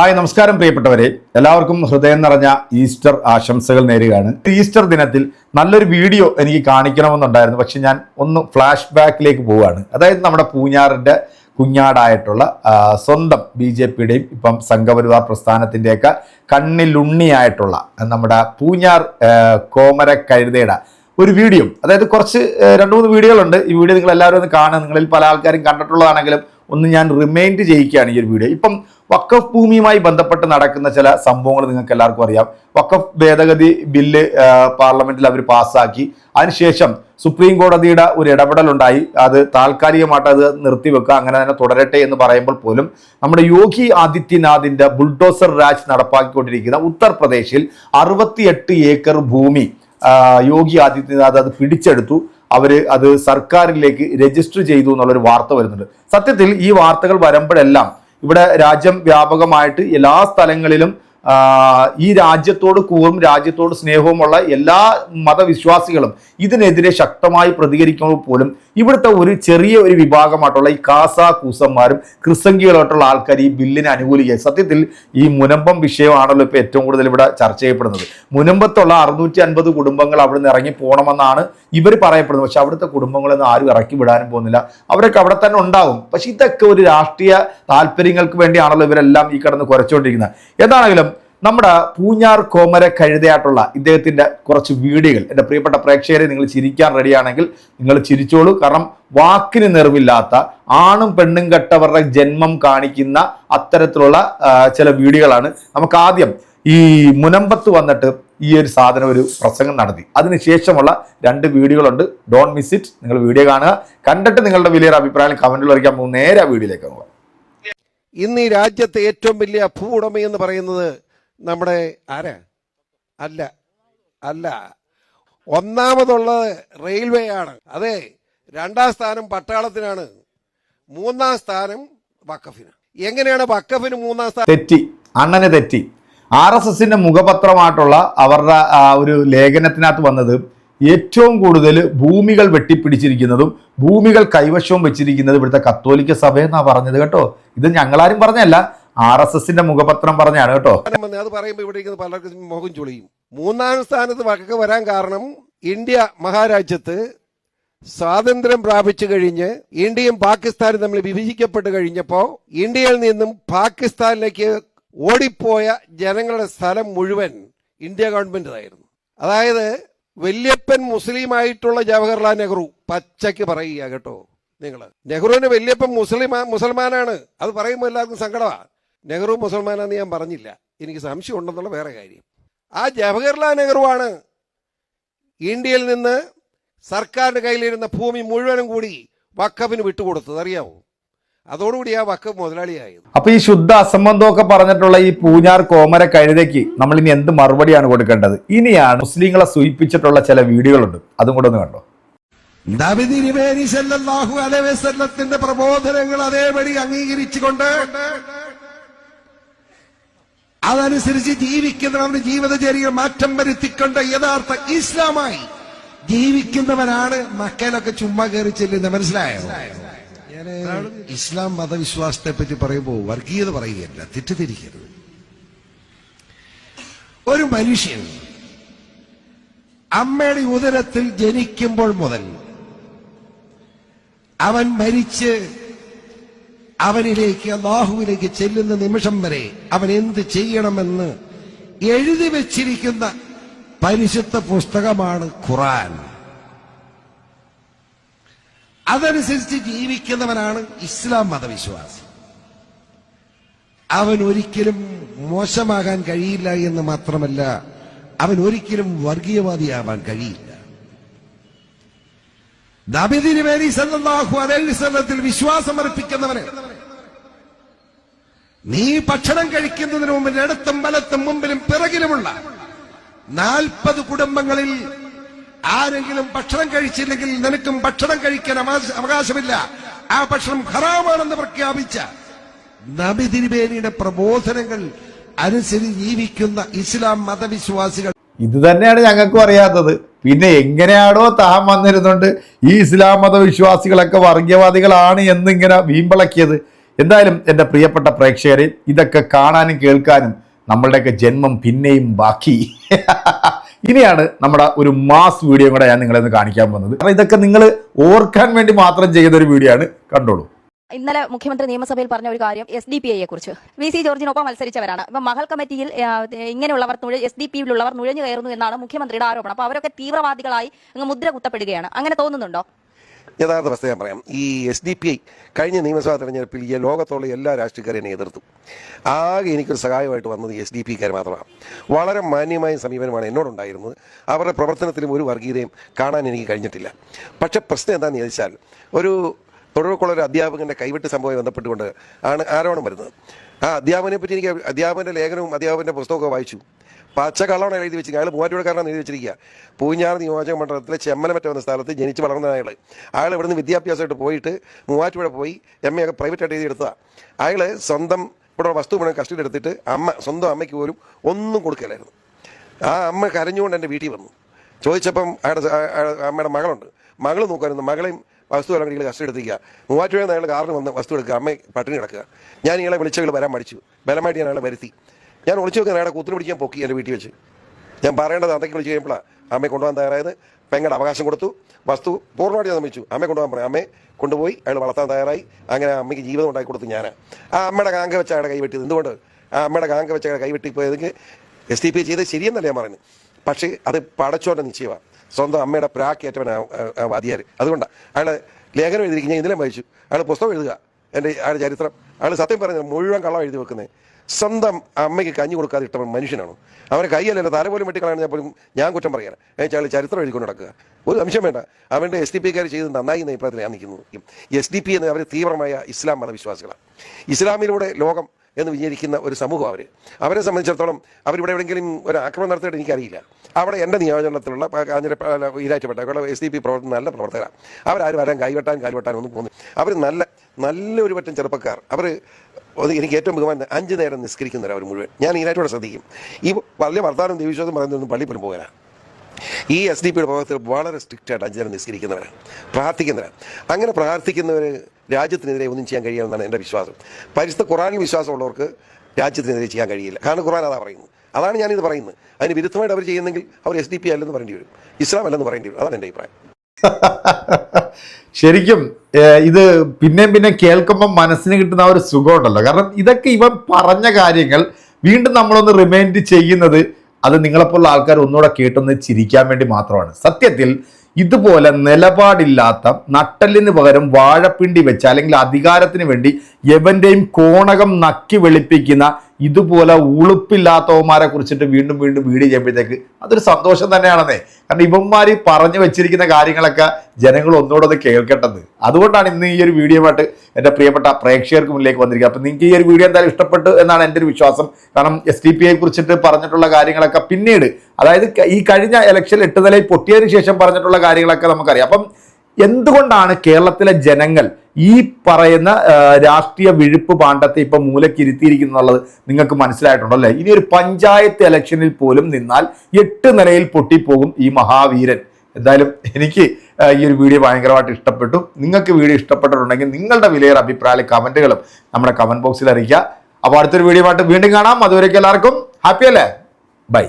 Hi നമസ്കാരം പ്രിയപ്പെട്ടവരെ. എല്ലാവർക്കും ഹൃദയം നിറഞ്ഞ ഈസ്റ്റർ ആശംസകൾ നേരുകയാണ്. ഈസ്റ്റർ ദിനത്തിൽ നല്ലൊരു വീഡിയോ എനിക്ക് കാണിക്കണമെന്നുണ്ടായിരുന്നു. പക്ഷെ ഞാൻ ഒന്ന് ഫ്ലാഷ് ബാക്കിലേക്ക് പോവുകയാണ്. അതായത് നമ്മുടെ പൂഞ്ഞാറിന്റെ കുഞ്ഞാടായിട്ടുള്ള സ്വന്തം ബി ജെ പിയുടെയും ഇപ്പം സംഘപരിവാർ പ്രസ്ഥാനത്തിന്റെയൊക്കെ കണ്ണിലുണ്ണിയായിട്ടുള്ള നമ്മുടെ പൂഞ്ഞാർ കോമര കഴുതയുടെ ഒരു വീഡിയോ. അതായത് കുറച്ച് രണ്ട് മൂന്ന് വീഡിയോകളുണ്ട്. ഈ വീഡിയോ നിങ്ങൾ എല്ലാവരും ഒന്ന് കാണുക. നിങ്ങളിൽ പല ആൾക്കാരും കണ്ടിട്ടുള്ളതാണെങ്കിലും ഒന്ന് ഞാൻ റിമൈൻഡ് ചെയ്യിക്കുകയാണ് ഈ ഒരു വീഡിയോ ഇപ്പം വക്കഫ് ഭൂമിയുമായി ബന്ധപ്പെട്ട് നടക്കുന്ന ചില സംഭവങ്ങൾ നിങ്ങൾക്ക് എല്ലാവർക്കും അറിയാം. വക്കഫ് ഭേദഗതി ബില്ല് പാർലമെന്റിൽ അവർ പാസ്സാക്കി. അതിനുശേഷം സുപ്രീം കോടതിയുടെ ഒരു ഇടപെടലുണ്ടായി. അത് താൽക്കാലികമായിട്ട് അത് നിർത്തിവെക്കുക അങ്ങനെ തന്നെ തുടരട്ടെ എന്ന് പറയുമ്പോൾ പോലും നമ്മുടെ യോഗി ആദിത്യനാഥിന്റെ ബുൾഡോസർ രാജ് നടപ്പാക്കിക്കൊണ്ടിരിക്കുന്ന ഉത്തർപ്രദേശിൽ അറുപത്തിയെട്ട് ഏക്കർ ഭൂമി യോഗി ആദിത്യനാഥ് അത് പിടിച്ചെടുത്തു. അവർ അത് സർക്കാരിലേക്ക് രജിസ്റ്റർ ചെയ്തു എന്നുള്ളൊരു വാർത്ത വരുന്നുണ്ട്. സത്യത്തിൽ ഈ വാർത്തകൾ വരുമ്പോഴെല്ലാം ഇവിടെ രാജ്യം വ്യാപകമായിട്ട് എല്ലാ സ്ഥലങ്ങളിലും ഈ രാജ്യത്തോട് കൂറും രാജ്യത്തോട് സ്നേഹവുമുള്ള എല്ലാ മതവിശ്വാസികളും ഇതിനെതിരെ ശക്തമായി പ്രതികരിക്കുമ്പോൾ പോലും ഇവിടുത്തെ ഒരു ചെറിയ ഒരു വിഭാഗമായിട്ടുള്ള ഈ കാസ കൂസന്മാരും ക്രിസംഗികളായിട്ടുള്ള ആൾക്കാർ ഈ ബില്ലിനെ അനുകൂലിക്കുക. സത്യത്തിൽ ഈ മുനമ്പം വിഷയമാണല്ലോ ഇപ്പോൾ ഏറ്റവും കൂടുതൽ ഇവിടെ ചർച്ച ചെയ്യപ്പെടുന്നത്. മുനമ്പത്തുള്ള അറുന്നൂറ്റി അൻപത് കുടുംബങ്ങൾ അവിടെ നിന്ന് ഇറങ്ങി പോകണമെന്നാണ് ഇവർ പറയപ്പെടുന്നത്. പക്ഷെ അവിടുത്തെ കുടുംബങ്ങളൊന്നും ആരും ഇറക്കി വിടാനും പോകുന്നില്ല. അവരൊക്കെ അവിടെ തന്നെ ഉണ്ടാകും. പക്ഷെ ഇതൊക്കെ ഒരു രാഷ്ട്രീയ താല്പര്യങ്ങൾക്ക് വേണ്ടിയാണല്ലോ ഇവരെല്ലാം ഈ കിടന്ന് കുറച്ചുകൊണ്ടിരിക്കുന്നത് എന്താണെങ്കിലും നമ്മുടെ പൂഞ്ഞാർ കോമര കഴുതയായിട്ടുള്ള ഇദ്ദേഹത്തിന്റെ കുറച്ച് വീഡിയോകൾ. എന്റെ പ്രിയപ്പെട്ട പ്രേക്ഷകരെ നിങ്ങൾ ചിരിക്കാൻ റെഡിയാണെങ്കിൽ നിങ്ങൾ ചിരിച്ചോളൂ. കാരണം വാക്കിന് നിറവില്ലാത്ത ആണും പെണ്ണും കെട്ടവരുടെ ജന്മം കാണിക്കുന്ന അത്തരത്തിലുള്ള ചില വീഡിയോകളാണ് നമുക്ക് ആദ്യം ഈ മുനമ്പത്ത് വന്നിട്ട് ഈ ഒരു സാധനം ഒരു പ്രസംഗം നടത്തി. അതിനുശേഷമുള്ള രണ്ട് വീഡിയോകളുണ്ട്. ഡോൺ മിസ് ഇറ്റ് നിങ്ങൾ വീഡിയോ കാണുക. കണ്ടിട്ട് നിങ്ങളുടെ വലിയൊരു അഭിപ്രായം കമന്റിൽ അറിയിക്കാൻ പോകും നേരെ ആ വീഡിയോയിലേക്ക് പോകാം. ഇന്ന് ഈ രാജ്യത്തെ ഏറ്റവും വലിയ ഭൂവുടമ എന്ന് പറയുന്നത് നമ്മുടെ ആരാ? അല്ല അല്ല. ഒന്നാമതുള്ളത് റെയിൽവേ ആണ് അതെ രണ്ടാം സ്ഥാനം പട്ടാളത്തിനാണ്. മൂന്നാം സ്ഥാനം വക്കഫിന് എങ്ങനെയാണ് വക്കഫിന് മൂന്നാം സ്ഥാനം? തെറ്റി അണ്ണന് തെറ്റി. ആർ എസ് എസിന്റെ മുഖപത്രമായിട്ടുള്ള അവരുടെ ഒരു ലേഖനത്തിനകത്ത് വന്നത് ഏറ്റവും കൂടുതൽ ഭൂമികൾ വെട്ടിപ്പിടിച്ചിരിക്കുന്നതും ഭൂമികൾ കൈവശവും വെച്ചിരിക്കുന്നത് ഇവിടുത്തെ കത്തോലിക്ക സഭയെന്നാണ് പറഞ്ഞത് കേട്ടോ. ഇത് ഞങ്ങളാരും പറഞ്ഞല്ല ആർ എസ് എസിന്റെ മുഖപത്രം പറഞ്ഞാണ് കേട്ടോ. അത് പറയുമ്പോൾ ഇവിടെ ഇരിക്കുന്ന പലർക്കും മുഖം ചുളിയും. മൂന്നാം സ്ഥാനത്ത് വക്കക്ക് വരാൻ കാരണം ഇന്ത്യ മഹാരാജ്യത്ത് സ്വാതന്ത്ര്യം പ്രാപിച്ചു കഴിഞ്ഞ് ഇന്ത്യയും പാകിസ്ഥാനും തമ്മിൽ വിഭജിക്കപ്പെട്ട് കഴിഞ്ഞപ്പോൾ ഇന്ത്യയിൽ നിന്നും പാകിസ്ഥാനിലേക്ക് ഓടിപ്പോയ ജനങ്ങളുടെ സ്ഥലം മുഴുവൻ ഇന്ത്യ ഗവൺമെന്റായിരുന്നു അതായത് വല്യപ്പൻ മുസ്ലിമായിട്ടുള്ള ജവഹർലാൽ നെഹ്റു പച്ചയ്ക്ക് പറയുക കേട്ടോ നിങ്ങൾ നെഹ്റുവിന് വല്യപ്പൻ മുസ്ലിം മുസൽമാനാണ്. അത് പറയുമ്പോൾ എല്ലാവർക്കും സങ്കടമാണ് നെഹ്റു മുസൽമാനാന്ന് ഞാൻ പറഞ്ഞില്ല. എനിക്ക് സംശയം ഉണ്ടെന്നുള്ള വേറെ കാര്യം. ആ ജവഹർലാൽ നെഹ്റുവാണ് ഇന്ത്യയിൽ നിന്ന് സർക്കാരിന്റെ കയ്യിലിരുന്ന ഭൂമി മുഴുവനും കൂടി വക്കഫിന് വിട്ടുകൊടുത്തത്. അറിയാമോ അതോടുകൂടി ആ വക്കഫ് മുതലാളിയായത്. അപ്പൊ ഈ ശുദ്ധ അസംബന്ധമൊക്കെ പറഞ്ഞിട്ടുള്ള ഈ പൂഞ്ഞാർ കോമര കഴുതയ്ക്ക് നമ്മൾ ഇനി എന്ത് മറുപടിയാണ് കൊടുക്കേണ്ടത്? ഇനിയാണ് മുസ്ലിങ്ങളെ സൂചിപ്പിച്ചിട്ടുള്ള ചില വീഡിയോകളുണ്ട്. അതും കൂടെ ഒന്ന് കണ്ടോ? ാഹു സല്ലല്ലാഹു അലൈഹി വസല്ലത്തിന്റെ പ്രബോധനങ്ങൾ അതേപടി അംഗീകരിച്ചുകൊണ്ട് അതനുസരിച്ച് ജീവിക്കുന്നവരുടെ ജീവിതചര്യ മാറ്റം വരുത്തിക്കൊണ്ട് യഥാർത്ഥ ഇസ്ലാമായി ജീവിക്കുന്നവനാണ് മക്കയിലൊക്കെ ചുമ്മാ കയറി ചെല്ലുന്നത്. മനസ്സിലായോ? ഇസ്ലാം മതവിശ്വാസത്തെ പറ്റി പറയുമ്പോൾ വർഗീയത പറയുകയല്ല തെറ്റിദ്ധരിക്കരുത്. ഒരു മനുഷ്യൻ അമ്മയുടെ ഉദരത്തിൽ ജനിക്കുമ്പോൾ മുതൽ അവൻ മരിച്ച് അവനിലേക്ക് അള്ളാഹുവിലേക്ക് ചെല്ലുന്ന നിമിഷം വരെ അവൻ എന്ത് ചെയ്യണമെന്ന് എഴുതി വച്ചിരിക്കുന്ന പരിശുദ്ധ പുസ്തകമാണ് ഖുറാൻ. അതനുസരിച്ച് ജീവിക്കുന്നവനാണ് ഇസ്ലാം മതവിശ്വാസി. അവൻ ഒരിക്കലും മോശമാകാൻ കഴിയില്ല എന്ന് മാത്രമല്ല അവൻ ഒരിക്കലും വർഗീയവാദിയാവാൻ കഴിയില്ല. നബിദിനുവേരി സല്ലല്ലാഹു അലൈഹി അതേ വിശ്വാസം അർപ്പിക്കുന്നവന് നീ ഭക്ഷണം കഴിക്കുന്നതിന് മുമ്പിൽ ഇടത്തും വലത്തും മുമ്പിലും പിറകിലുമുള്ള നാൽപ്പത് കുടുംബങ്ങളിൽ ആരെങ്കിലും ഭക്ഷണം കഴിച്ചില്ലെങ്കിൽ നിനക്കും ഭക്ഷണം കഴിക്കാൻ അവകാശ- അവകാശമില്ല. ആ ഭക്ഷണം ഹറാമാണെന്ന് പ്രഖ്യാപിച്ച നബി തിരുവേനിയുടെ പ്രബോധനങ്ങൾ അനുസരിച്ച് ജീവിക്കുന്ന ഇസ്ലാം മതവിശ്വാസികൾ. ഇത് തന്നെയാണ് ഞങ്ങൾക്കും അറിയാത്തത്. പിന്നെ എങ്ങനെയാണോ താൻ വന്നിരുന്നുണ്ട് ഈ ഇസ്ലാം മതവിശ്വാസികളൊക്കെ വർഗീയവാദികളാണ് എന്നിങ്ങനെ വീമ്പിളക്കിയത്. എന്തായാലും എന്റെ പ്രിയപ്പെട്ട പ്രേക്ഷകരെ ഇതൊക്കെ കാണാനും കേൾക്കാനും നമ്മളുടെയൊക്കെ ജന്മം പിന്നെയും ബാക്കി. ഇനിയാണ് നമ്മുടെ ഒരു മാസ് വീഡിയോ കൂടെ ഞാൻ നിങ്ങളെ കാണിക്കാൻ പോകുന്നത്. കാരണം ഇതൊക്കെ നിങ്ങൾ ഓർക്കാൻ വേണ്ടി മാത്രം ചെയ്യുന്ന ഒരു വീഡിയോ ആണ്. കണ്ടോളൂ. ഇന്നലെ മുഖ്യമന്ത്രി നിയമസഭയിൽ പറഞ്ഞ ഒരു കാര്യം എസ് ഡി പി ഐയെ കുറിച്ച് വി സി ജോർജിനൊപ്പം മത്സരിച്ചവരാണ്. ഇപ്പൊ മഹൽ കമ്മിറ്റിയിൽ ഇങ്ങനെയുള്ളവർ എസ് ഡി പിയിലുള്ളവർ നുഴഞ്ഞു കയറുന്നു എന്നാണ് മുഖ്യമന്ത്രിയുടെ ആരോപണം. അപ്പൊ അവരൊക്കെ തീവ്രവാദികളായി മുദ്ര കുത്തപ്പെടുകയാണ്. അങ്ങനെ തോന്നുന്നുണ്ടോ? യഥാർത്ഥ അവസ്ഥ ഞാൻ പറയാം. ഈ എസ് ഡി പി ഐ കഴിഞ്ഞ നിയമസഭാ തെരഞ്ഞെടുപ്പിൽ ഈ ലോകത്തുള്ള എല്ലാ രാഷ്ട്രീയക്കാരെയും എതിർത്തു. ആകെ എനിക്കൊരു സഹായമായിട്ട് വന്നത് എസ് ഡി പിക്കാർ മാത്രമാണ്. വളരെ മാന്യമായ സമീപനമാണ് എന്നോടുണ്ടായിരുന്നത്. അവരുടെ പ്രവർത്തനത്തിലും ഒരു വർഗീയതയും കാണാൻ എനിക്ക് കഴിഞ്ഞിട്ടില്ല. പക്ഷെ പ്രശ്നം എന്താണെന്ന് ചോദിച്ചാൽ ഒരു തുടർക്കുള്ള ഒരു അധ്യാപകന്റെ കൈവിട്ട് സംഭവമായി ബന്ധപ്പെട്ടുകൊണ്ട് ആണ് ആരോപണം വരുന്നത്. ആ അധ്യാപനെ പറ്റി എനിക്ക് അധ്യാപന്റെ ലേഖനവും അധ്യാപന്റെ പുസ്തകമൊക്കെ വായിച്ചു. പച്ച കള്ളമാണ് എഴുതി വെച്ചിരിക്കുക അയാൾ മൂവാറ്റുപുഴക്കാരനാണ് എഴുതി വെച്ചിരിക്കുക. പൂഞ്ഞാറ് നിയോജക മണ്ഡലത്തിലെ ചെമ്മലമറ്റ എന്ന സ്ഥലത്ത് ജനിച്ച് വളർന്ന അയാൾ അയാൾ ഇവിടുന്ന് വിദ്യാഭ്യാസമായിട്ട് പോയിട്ട് മൂവാറ്റുപുഴ പോയി എം എ ഒക്കെ പ്രൈവറ്റായിട്ട് എഴുതി എടുത്തതാണ് അയാൾ സ്വന്തം ഇവിടെ വസ്തു മുഴുവൻ എടുത്തിട്ട് അമ്മ സ്വന്തം അമ്മയ്ക്ക് പോലും ഒന്നും കൊടുക്കലായിരുന്നു. ആ അമ്മ കരഞ്ഞുകൊണ്ട് എന്റെ വീട്ടിൽ വന്നു. ചോദിച്ചപ്പം അയാളുടെ അമ്മയുടെ മകളുണ്ട്. മകൾ നോക്കുമായിരുന്നു മകളെയും വസ്തു നിങ്ങൾ കസ്റ്റഡി എടുത്തിരിക്കുക. മൂവാറ്റുപുഴ അയാൾ കാറിന് വന്ന് വസ്തു എടുക്കുക. അമ്മ പട്ടിണി കിടക്കുക. ഞാൻ ഇയാളെ വിളിച്ചകൾ വരാൻ മടിച്ചു. ബലമായിട്ട് ഞാൻ അയാളെ വരുത്തി. ഞാൻ ഒളിച്ചു വെക്കുന്ന അയാളെ കുത്തിരി പിടിക്കാൻ പൊക്കി എന്റെ വീട്ടിൽ വെച്ച്. ഞാൻ പറയേണ്ടത് അതൊക്കെ വിളിച്ച് കഴിയുമ്പോഴാണ് അമ്മയെ കൊണ്ടുപോകാൻ തയ്യാറായത്. പെങ്ങളുടെ അവകാശം കൊടുത്തു. വസ്തു പൂർണമായിട്ട് സമ്മതിച്ചു അമ്മയെ കൊണ്ടുപോകാൻ പറയാം. അമ്മയെ കൊണ്ടുപോയി അയാൾ വളർത്താൻ തയ്യാറായി. അങ്ങനെ അമ്മയ്ക്ക് ജീവിതം ഉണ്ടാക്കി കൊടുത്തു ഞാൻ ആ അമ്മയുടെ കാങ്ക വെച്ച അയാളെ കൈവെട്ടിയത് എന്തുകൊണ്ട്? ആ അമ്മയുടെ കാങ്ക വെച്ച അയാളെ കൈവെട്ടി പോയതെങ്കിൽ എസ് ടി പി ചെയ്ത് ശരിയെന്നല്ല ഞാൻ പറയുന്നത്. പക്ഷേ അത് പടച്ചോന്റെ നിശ്ചയമാണ് സ്വന്തം അമ്മയുടെ പ്രാക്കേറ്റവൻ വാദിയാർ അതുകൊണ്ടാണ് അയാൾ ലേഖനം എഴുതിയിരിക്കും ഞാൻ ഇതിലും വായിച്ചു. അയാൾ പുസ്തകം എഴുതുക എന്റെ അയാളുടെ ചരിത്രം. അയാൾ സത്യം പറഞ്ഞ മുഴുവൻ കള്ളം എഴുതി വെക്കുന്നത് സ്വന്തം അമ്മയ്ക്ക് കഞ്ഞി കൊടുക്കാതെ ഇട്ടവൻ മനുഷ്യനാണ്. അവനെ കൈയല്ലല്ലോ തല പോലും ഞാൻ പോലും ഞാൻ കുറ്റം പറയാൻ അയാൾ ചരിത്രം എഴുതിക്കൊണ്ട് നടക്കുക. ഒരു സംശയം വേണ്ട. അവന്റെ എസ് ഡി പിക്കാർ ചെയ്ത് നന്നായി എന്ന അഭിപ്രായത്തിൽ ഞാൻ നിൽക്കുന്നത് എസ് ഡി പി എന്ന് അവർ തീവ്രമായ ഇസ്ലാം മതവിശ്വാസികളാണ് ഇസ്ലാമിലൂടെ ലോകം എന്ന് വിചാരിക്കുന്ന ഒരു സമൂഹം അവർ അവരെ സംബന്ധിച്ചിടത്തോളം അവരിവിടെ എവിടെയെങ്കിലും ഒരു ആക്രമണം നടത്തിയിട്ട് എനിക്കറിയില്ല. അവിടെ എന്റെ നിയോജനത്തിലുള്ള ഈരാറ്റപ്പെട്ട എസ് ഡി പി പ്രവർത്തനം നല്ല പ്രവർത്തകരാണ് അവരാരും വരാൻ കൈവെട്ടാൻ കാൽവെട്ടാൻ ഒന്നും പോകുന്നു അവർ നല്ല നല്ലൊരു പറ്റം ചെറുപ്പക്കാർ. അവർ എനിക്ക് ഏറ്റവും ബഹുമാനം അഞ്ച് നേരം നിസ്കരിക്കുന്നവർ അവർ മുഴുവൻ. ഞാൻ ഈരാറ്റോടെ ശ്രദ്ധിക്കും. ഈ വലിയ വർത്താനം ദേവിശ്വാസം പറയുന്നതൊന്നും പള്ളി പോലും പോകാനാണ് ഈ എസ് ഡി പിയുടെ ഭാഗത്തിൽ വളരെ സ്ട്രിക്റ്റ് ആയിട്ട് അഞ്ചരം നിസ്കരിക്കുന്നവരാണ് പ്രാർത്ഥിക്കുന്നവരാണ്. അങ്ങനെ പ്രാർത്ഥിക്കുന്നവർ രാജ്യത്തിനെതിരെ ഒന്നും ചെയ്യാൻ കഴിയുമെന്നാണ് എന്റെ വിശ്വാസം. പരിശുദ്ധ ഖുറാനിൽ വിശ്വാസമുള്ളവർക്ക് രാജ്യത്തിനെതിരെ ചെയ്യാൻ കഴിയില്ല. കാരണം ഖുറാൻ അതാണ് പറയുന്നത്. അതാണ് ഞാനിത് പറയുന്നത്. അതിന് വിരുദ്ധമായിട്ട് അവർ ചെയ്യുന്നെങ്കിൽ അവർ എസ് ഡി പി അല്ലെന്ന് പറയേണ്ടി വരും. ഇസ്ലാം അല്ലെന്ന് പറയേണ്ടി വരും. അതാണ് എന്റെ അഭിപ്രായം. ശരിക്കും ഇത് പിന്നെയും പിന്നെ കേൾക്കുമ്പോൾ മനസ്സിന് കിട്ടുന്ന ഒരു സുഖമുണ്ടല്ലോ. കാരണം ഇതൊക്കെ ഇവൻ പറഞ്ഞ കാര്യങ്ങൾ വീണ്ടും നമ്മളൊന്ന് റിമൈൻഡ് ചെയ്യുന്നത് അത് നിങ്ങളെപ്പോലുള്ള ആൾക്കാർ ഒന്നുകൂടെ കേട്ടൊന്ന് ചിരിക്കാൻ വേണ്ടി മാത്രമാണ്. സത്യത്തിൽ ഇതുപോലെ നിലപാടില്ലാത്ത നട്ടലിന് പകരം വാഴപ്പിണ്ടി വെച്ച് അല്ലെങ്കിൽ അധികാരത്തിന് വേണ്ടി എവന്റെയും കോണകം നക്കി വെളുപ്പിക്കുന്ന ഇതുപോലെ ഉളുപ്പില്ലാത്തവന്മാരെ കുറിച്ചിട്ട് വീണ്ടും വീണ്ടും വീഡിയോ ചെയ്യുമ്പോഴത്തേക്ക് അതൊരു സന്തോഷം തന്നെയാണെന്നേ. കാരണം ഇവന്മാർ പറഞ്ഞു വെച്ചിരിക്കുന്ന കാര്യങ്ങളൊക്കെ ജനങ്ങൾ ഒന്നുകൂടെ ഒന്ന് കേൾക്കേണ്ടത് അതുകൊണ്ടാണ് ഇന്ന് ഈ ഒരു വീഡിയോ ആയിട്ട് എന്റെ പ്രിയപ്പെട്ട പ്രേക്ഷകർക്ക് മുന്നിലേക്ക് വന്നിരിക്കുക അപ്പം നിങ്ങൾക്ക് ഈ ഒരു വീഡിയോ എന്തായാലും ഇഷ്ടപ്പെട്ടു എന്നാണ് എന്റെ ഒരു വിശ്വാസം. കാരണം എസ് ടി പി കുറിച്ചിട്ട് പറഞ്ഞിട്ടുള്ള കാര്യങ്ങളൊക്കെ പിന്നീട് അതായത് ഈ കഴിഞ്ഞ ഇലക്ഷൻ എട്ട് നിലയിൽ പൊട്ടിയതിനു ശേഷം പറഞ്ഞിട്ടുള്ള കാര്യങ്ങളൊക്കെ നമുക്കറിയാം. അപ്പം എന്തുകൊണ്ടാണ് കേരളത്തിലെ ജനങ്ങൾ ഈ പറയുന്ന രാഷ്ട്രീയ വിഴുപ്പ് പാണ്ഡത്തെ ഇപ്പം മൂലക്കിരുത്തിയിരിക്കുന്നുള്ളത് നിങ്ങൾക്ക് മനസ്സിലായിട്ടുണ്ടോ അല്ലേ? ഇനി ഒരു പഞ്ചായത്ത് ഇലക്ഷനിൽ പോലും നിന്നാൽ എട്ട് നിലയിൽ പൊട്ടിപ്പോകും ഈ മഹാവീരൻ. എന്തായാലും എനിക്ക് ഈ ഒരു വീഡിയോ ഭയങ്കരമായിട്ട് ഇഷ്ടപ്പെട്ടു. നിങ്ങൾക്ക് വീഡിയോ ഇഷ്ടപ്പെട്ടിട്ടുണ്ടെങ്കിൽ നിങ്ങളുടെ വിലയേറെ അഭിപ്രായ കമന്റുകളും നമ്മുടെ കമന്റ് ബോക്സിൽ അറിയിക്കുക. അപ്പോൾ അടുത്തൊരു വീഡിയോ ആയിട്ട് വീണ്ടും കാണാം. അതുവരേക്കും എല്ലാവർക്കും ഹാപ്പി അല്ലേ? ബൈ.